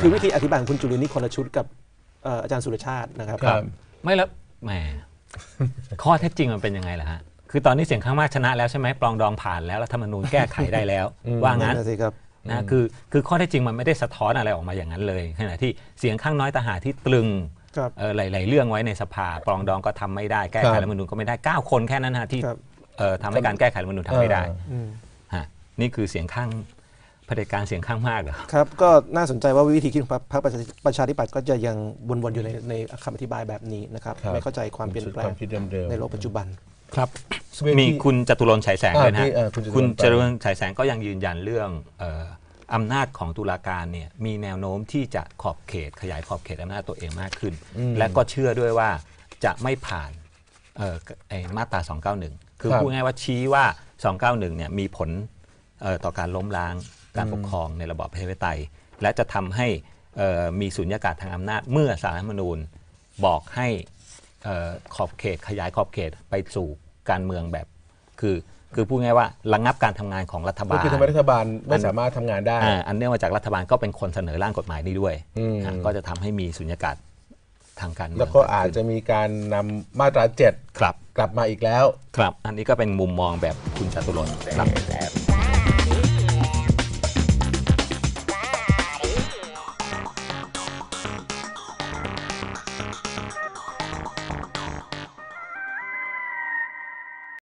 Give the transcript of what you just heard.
คือวิธีอธิบายของคุณจุลินนี่คนละชุดกับเอ่ออาจารย์สุรชาตินะครับ ครับไม่แล้วแหม ข้อเท็จจริงมันเป็นยังไงล่ะฮะ คือตอนนี้เสียงข้างมากชนะแล้วใช่ไหมปลองดองผ่านแล้วรัฐธรรมนูญแก้ไขได้แล้ว ว่างั้นนั่นนะสิครับ นะคือคือข้อเท็จจริงมันไม่ได้สะท้อนอะไรออกมาอย่างนั้นเลยขณะที่เสียงข้างน้อยต่างหากที่ตรึงครับเอ่อหลายๆเรื่องไว้ในสภาปลองดองก็ทำไม่ได้แก้ไขครับรัฐธรรมนูญก็ไม่ได้ 9 คนแค่นั้นฮะที่ครับ เอ่อทำให้การแก้ไขรัฐธรรมนูญทำไม่ได้เอออืม ฮะนี่คือเสียงข้างเผด็จการเสียงข้างมากเหรอครับ ก็น่าสนใจว่าวิธีคิดของพรรคพรรคประชาประชาธิปัตย์ก็จะยังวนๆอยู่ในในคำอธิบายแบบนี้นะครับครับไม่เข้าใจความเปลี่ยนแปลควางมคิดเดิมๆในโลกปัจจุบันครับสเวทีมีคุณจตุรนต์ฉายแสงอ่าด้วยนะที่ฮะเอ่อคุณจตุรนต์คุณไปจตุรนต์ฉายแสงก็ยังยืนยันเรื่องเอ่ออำนาจของตุลาการเนี่ยมีแนวโน้มที่จะขอบเขตขยายขอบเขตอำนาจตัวเองมากขึ้น และก็เชื่อด้วยว่าจะไม่ผ่านเอ่อไอ้มาตรา 291 คือครับพูดง่ายๆว่าชี้ว่า 291 เนี่ยมีผลเอ่อต่อการล้มล้าง การปกครองในระบอบประชาธิปไตย และจะทำให้เอ่อมีสุญญากาศทางอำนาจ เมื่อสารรัฐธรรมนูญบอกให้เอ่อขอบเขตขยายขอบเขตไปสู่การเมืองแบบ คือคือพูดง่ายๆว่าระงับการทำงานของรัฐก็บาลคือทำให้รัฐบาลไม่สามารถทำงานได้อ่าอันเนื่องมาจากรัฐบาลก็เป็นคนเสนอร่างกฎหมายนี้ด้วยอืมอ่าก็จะทำให้มีสุญญากาศทางการเมืองแล้วก็อาจจะมีการนำมาตราเจ็ดครับกลับมาอีกแล้ว ครับ อันนี้ก็เป็นมุมมองแบบคุณจตุรนต์ครับ